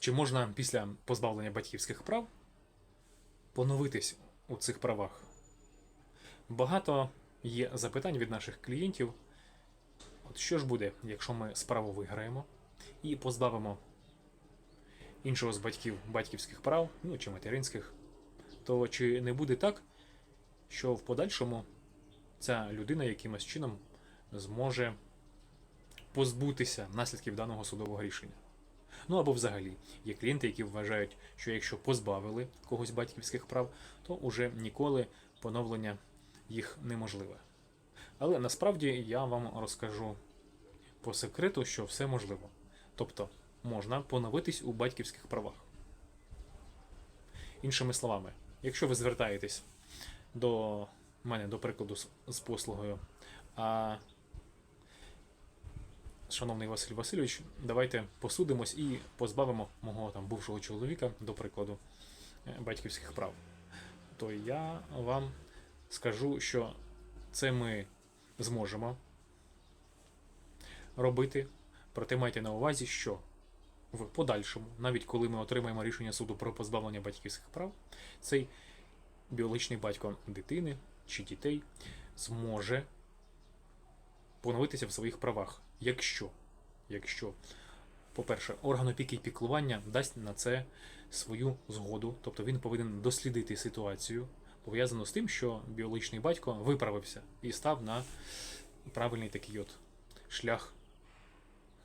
Чи можна після позбавлення батьківських прав поновитись у цих правах? Багато є запитань від наших клієнтів. От що ж буде, якщо ми справу виграємо і позбавимо іншого з батьків батьківських прав, ну чи материнських, то чи не буде так, що в подальшому ця людина якимось чином зможе позбутися наслідків даного судового рішення? Ну або взагалі є клієнти, які вважають, що якщо позбавили когось батьківських прав, то уже ніколи поновлення їх неможливе. Але насправді я вам розкажу по секрету, що все можливо. Тобто можна поновитись у батьківських правах. Іншими словами, якщо ви звертаєтесь до мене, до прикладу, з- послугою, а шановний Василь Васильович, давайте посудимось і позбавимо мого там бувшого чоловіка, до прикладу, е, батьківських прав. То я вам скажу, що це ми зможемо робити. Проте майте на увазі, що в подальшому, навіть коли ми отримаємо рішення суду про позбавлення батьківських прав, цей біологічний батько дитини чи дітей зможе поновитися в своїх правах, якщо, якщо по-перше, орган опіки і піклування дасть на це свою згоду, тобто він повинен дослідити ситуацію, пов'язану з тим, що біологічний батько виправився і став на правильний такий от шлях,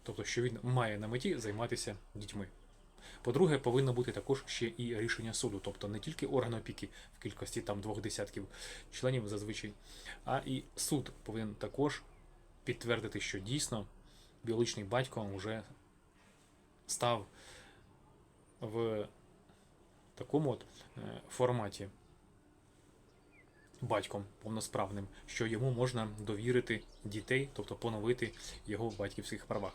тобто, що він має на меті займатися дітьми. По-друге, повинно бути також ще і рішення суду, тобто не тільки орган опіки в кількості там двох десятків членів зазвичай, а і суд повинен також підтвердити, що дійсно біологічний батько вже став в такому от е, форматі батьком повносправним, що йому можна довірити дітей, тобто поновити його в батьківських правах.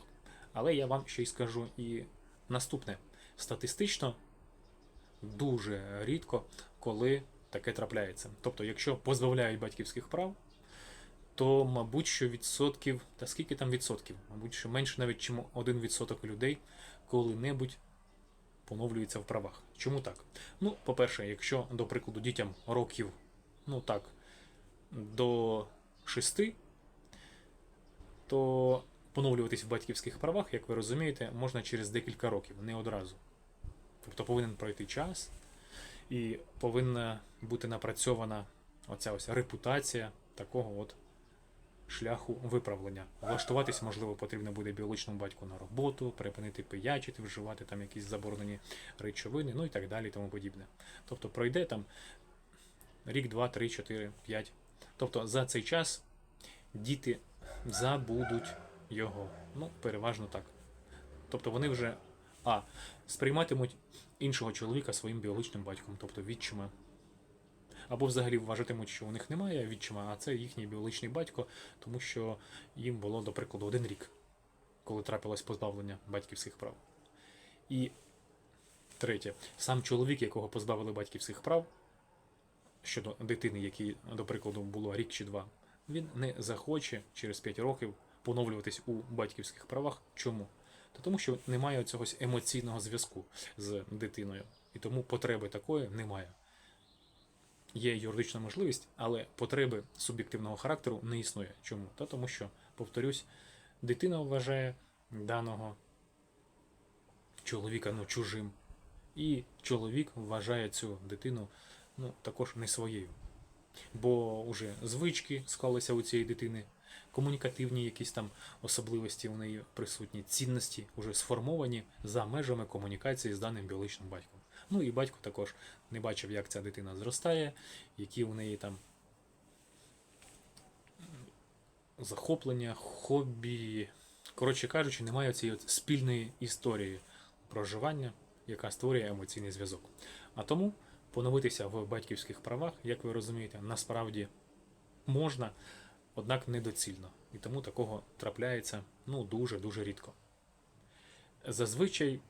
Але я вам ще й скажу і наступне: статистично дуже рідко, коли таке трапляється. Тобто, якщо позбавляють батьківських прав, то, мабуть, що відсотків, та скільки там відсотків? Мабуть, що менше навіть, чим один відсоток людей коли-небудь поновлюється в правах. Чому так? Ну, по-перше, якщо, до прикладу, дітям років, ну так, до 6, то поновлюватись в батьківських правах, як ви розумієте, можна через декілька років, не одразу. Тобто повинен пройти час і повинна бути напрацьована оця ось репутація такого от шляху виправлення. Влаштуватись, можливо, потрібно буде біологічному батьку на роботу, припинити пиячити, вживати там якісь заборонені речовини, ну і так далі, і тому подібне. Тобто пройде там рік, два, три, чотири, п'ять. Тобто за цей час діти забудуть його. Ну, переважно так. Тобто вони вже а. сприйматимуть іншого чоловіка своїм біологічним батьком, тобто відчима. Або взагалі вважатимуть, що у них немає відчима, а це їхній біологічний батько, тому що їм було, до прикладу, один рік, коли трапилось позбавлення батьківських прав. І третє, сам чоловік, якого позбавили батьківських прав щодо дитини, якій, до прикладу, було рік чи два, він не захоче через 5 років поновлюватись у батьківських правах. Чому? Та тому що немає цього емоційного зв'язку з дитиною, і тому потреби такої немає. Є юридична можливість, але потреби суб'єктивного характеру не існує. Чому? Та тому що, повторюсь, дитина вважає даного чоловіка ну, чужим, і чоловік вважає цю дитину ну, також не своєю. Бо вже звички склалися у цієї дитини, комунікативні якісь там особливості у неї присутні, цінності вже сформовані за межами комунікації з даним біологічним батьком. Ну і батько також не бачив, як ця дитина зростає, які у неї там захоплення, хобі. Коротше кажучи, немає цієї от спільної історії проживання, яка створює емоційний зв'язок. А тому поновитися в батьківських правах, як ви розумієте, насправді можна, однак недоцільно. І тому такого трапляється ну, дуже-дуже рідко. Зазвичай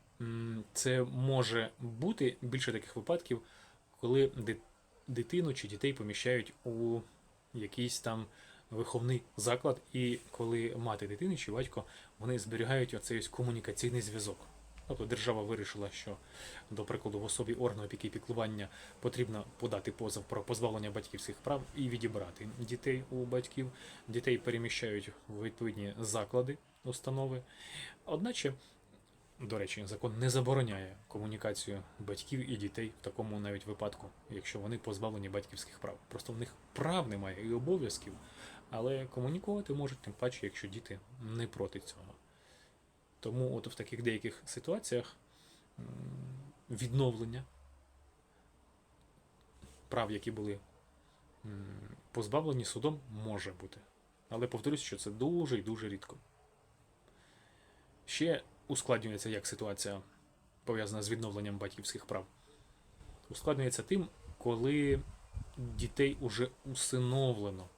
це може бути більше таких випадків, коли дитину чи дітей поміщають у якийсь там виховний заклад, і коли мати дитини чи батько вони зберігають оцей комунікаційний зв'язок. Тобто держава вирішила, що, до прикладу, в особі органу опіки і піклування потрібно подати позов про позбавлення батьківських прав і відібрати дітей у батьків. Дітей переміщають в відповідні заклади, установи. Одначе, до речі, закон не забороняє комунікацію батьків і дітей в такому навіть випадку, якщо вони позбавлені батьківських прав. Просто в них прав немає і обов'язків, але комунікувати можуть тим паче, якщо діти не проти цього. Тому от в таких деяких ситуаціях відновлення прав, які були позбавлені судом, може бути. Але повторюсь, що це дуже і дуже рідко. Ще ускладнюється як ситуація пов'язана з відновленням батьківських прав. Ускладнюється тим, коли дітей уже усиновлено.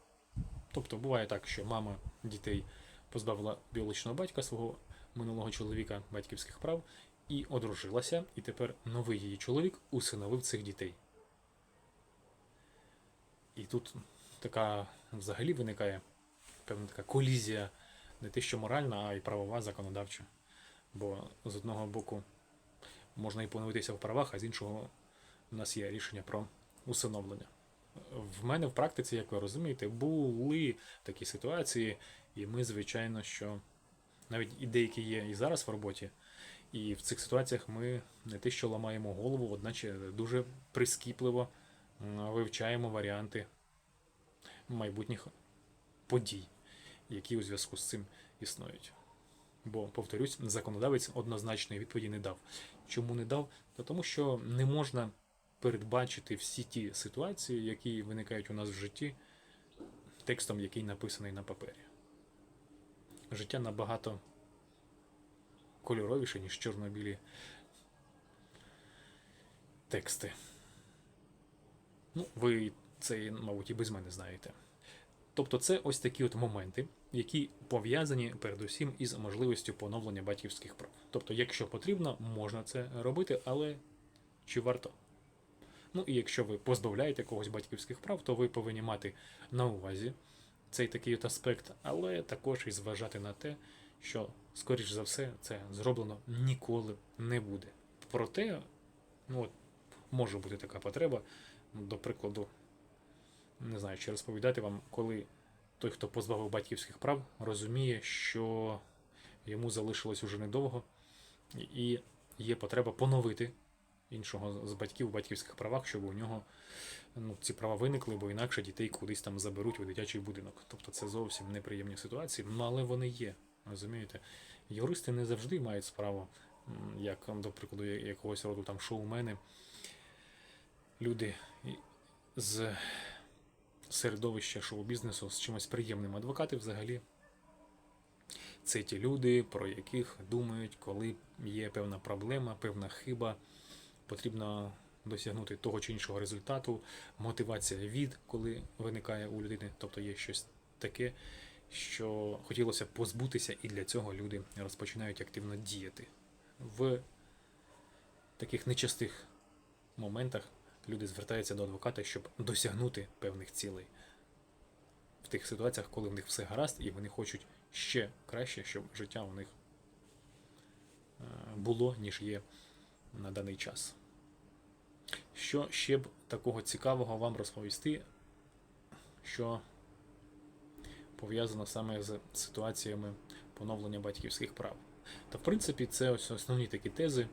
Тобто буває так, що мама дітей позбавила біологічного батька свого минулого чоловіка батьківських прав і одружилася, і тепер новий її чоловік усиновив цих дітей. І тут така взагалі виникає певна така колізія, не те, що моральна, а й правова, законодавча. Бо з одного боку можна і поновитися в правах, а з іншого у нас є рішення про усиновлення. В мене в практиці, як ви розумієте, були такі ситуації, і ми, звичайно, що навіть і деякі є і зараз в роботі, і в цих ситуаціях ми не те, що ламаємо голову, одначе дуже прискіпливо вивчаємо варіанти майбутніх подій, які у зв'язку з цим існують. Бо, повторюсь, законодавець однозначної відповіді не дав. Чому не дав? Та тому що не можна передбачити всі ті ситуації, які виникають у нас в житті, текстом, який написаний на папері. Життя набагато кольоровіше, ніж чорно-білі тексти. Ну, ви це, мабуть, і без мене знаєте. Тобто, це ось такі от моменти, які пов'язані передусім із можливістю поновлення батьківських прав. Тобто, якщо потрібно, можна це робити, але чи варто? Ну і якщо ви позбавляєте когось батьківських прав, то ви повинні мати на увазі цей такий от аспект, але також і зважати на те, що, скоріш за все, це зроблено ніколи не буде. Проте, ну от, може бути така потреба, до прикладу, не знаю, чи розповідати вам, коли той, хто позбавив батьківських прав, розуміє, що йому залишилось уже недовго, і є потреба поновити іншого з батьків у батьківських правах, щоб у нього ну, ці права виникли, бо інакше дітей кудись там заберуть у дитячий будинок. Тобто це зовсім неприємні ситуації, ну, але вони є. Розумієте? Юристи не завжди мають справу, як, до прикладу, якогось роду там шоумени. Люди з середовища шоу-бізнесу з чимось приємним. Адвокати взагалі це ті люди, про яких думають, коли є певна проблема, певна хиба, потрібно досягнути того чи іншого результату, мотивація від, коли виникає у людини, тобто є щось таке, що хотілося позбутися, і для цього люди розпочинають активно діяти. В таких нечастих моментах люди звертаються до адвоката, щоб досягнути певних цілей. В тих ситуаціях, коли в них все гаразд, і вони хочуть ще краще, щоб життя у них е, було, ніж є на даний час. Що ще б такого цікавого вам розповісти, що пов'язано саме з ситуаціями поновлення батьківських прав. Та, в принципі, це ось основні такі тези.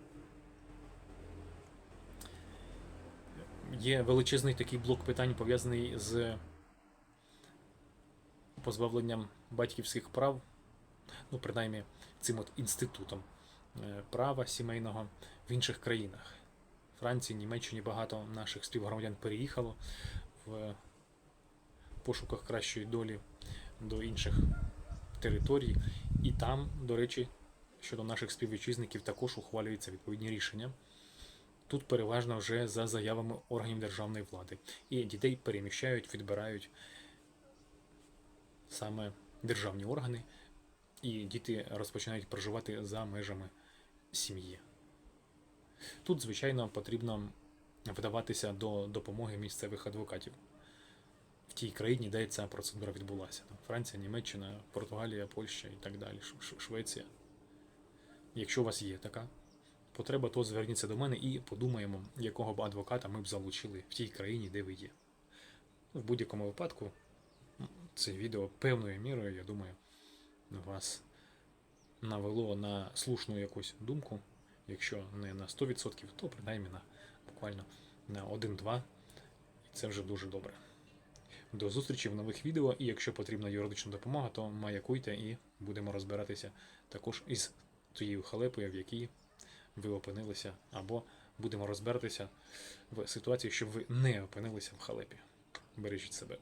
Є величезний такий блок питань, пов'язаний з позбавленням батьківських прав, ну, принаймні, цим от інститутом е, права сімейного в інших країнах. Франції, Німеччині багато наших співгромадян переїхало в пошуках кращої долі до інших територій. І там, до речі, щодо наших співвітчизників також ухвалюються відповідні рішення. Тут переважно вже за заявами органів державної влади. І дітей переміщають, відбирають саме державні органи, і діти розпочинають проживати за межами сім'ї. Тут, звичайно, потрібно вдаватися до допомоги місцевих адвокатів в тій країні, де ця процедура відбулася. Франція, Німеччина, Португалія, Польща і так далі, Швеція. Якщо у вас є така потреба, то зверніться до мене і подумаємо, якого б адвоката ми б залучили в тій країні, де ви є. В будь-якому випадку, це відео певною мірою, я думаю, вас навело на слушну якусь думку. Якщо не на 100%, то принаймні на буквально на 1-2. І це вже дуже добре. До зустрічі в нових відео. І якщо потрібна юридична допомога, то маякуйте і будемо розбиратися також із тією халепою, в якій ви опинилися, або будемо розбиратися в ситуації, щоб ви не опинилися в халепі. Бережіть себе.